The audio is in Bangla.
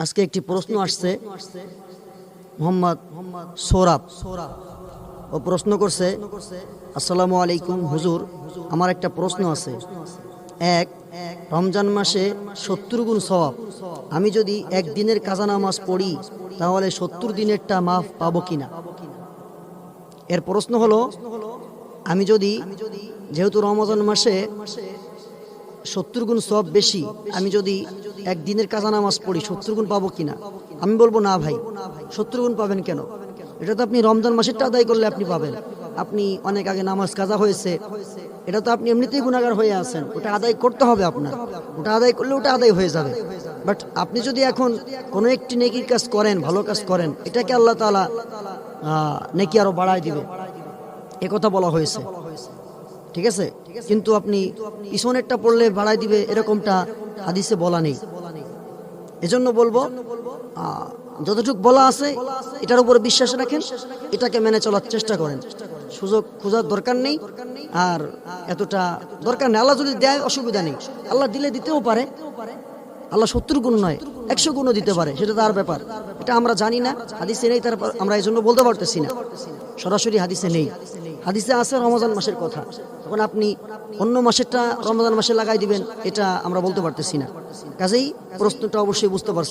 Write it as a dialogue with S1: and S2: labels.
S1: আজকে একটি প্রশ্ন আসছে। মোহাম্মদ সৌরভ ও প্রশ্ন করছে আসসালামু আলাইকুম হুজুর আমার একটা প্রশ্ন আছে। এক রমজান মাসে সত্তর গুণ সওয়াব। আমি যদি একদিনের কাজা নামাজ পড়ি তাহলে সত্তর দিনেরটা মাফ পাবো কিনা? এর প্রশ্ন হলো আমি যদি যেহেতু রমজান মাসে সত্তর গুণ সব বেশি আমি যদি একদিনের কাজা নামাজ পড়ি সত্তর গুণ পাবো কিনা? আমি বলব না ভাই। সত্তর গুণ পাবেন কেন? এটা তো আপনি রমজান মাসেরটা আদায় করলে আপনি পাবেন। আপনি অনেক আগে নামাজ কাজা হয়েছে। এটা তো আপনি এমনিতেই গুণাগার হয়ে আছেন। ওটা আদায় করতে হবে আপনার। ওটা আদায় করলে ওটা আদায় হয়ে যাবে। বাট আপনি যদি এখন কোনো একটি নেকির কাজ করেন, ভালো কাজ করেন, এটাকে আল্লাহ তালা নেকি আরও বাড়ায় দিবে। কথা বলা হয়েছে। ঠিক আছে? কিন্তু আপনি পিছনেরটা পড়লে বাড়াই দিবে, এরকমটা হাদিসে বলা নেই। এজন্য বলব যতটুকু বলা আছে, এটার উপরে বিশ্বাস রাখেন, এটাকে মেনে চলার চেষ্টা করেন। সুযোগ খোঁজার দরকার নেই, আর এতটা দরকার নেই। আল্লাহ যদি দেয়, অসুবিধা নেই। আল্লাহ দিলে দিতেও পারে। আল্লাহ সত্তর গুণ নয়, একশো গুণও দিতে পারে, সেটা তার ব্যাপার। এটা আমরা জানি না, হাদিসে নেই, তারপর আমরা এই জন্য বলতে পারতেছি না। সরাসরি হাদিসে নেই। হাদিসে আছে রমজান মাসের কথা। তখন আপনি অন্য মাসেরটা রমজান মাসে লাগাই দিবেন, এটা আমরা বলতে পারতেছি না। কাজেই প্রশ্নটা অবশ্যই বুঝতে পারছি